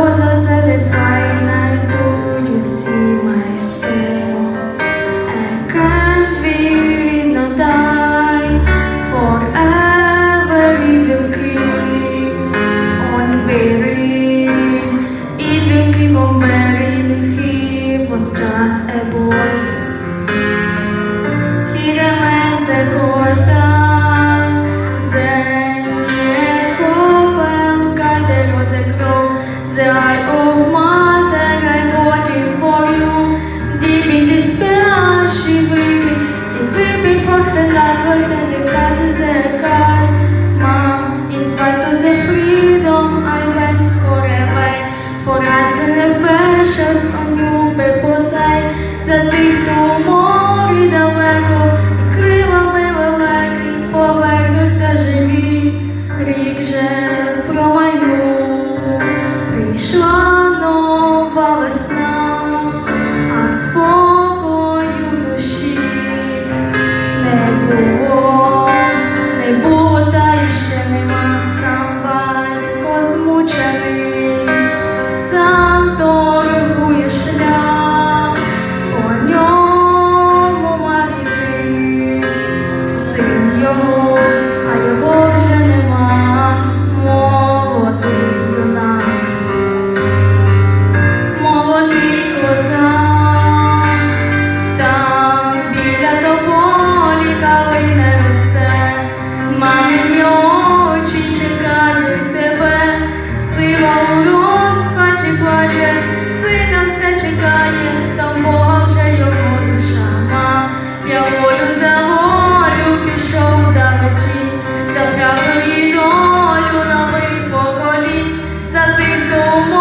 was as if I щас онюби посей за тих, хто у морі далеко, і крилами великий повернуться живі, рік же промайнув прийшов. hold, are you holding? don't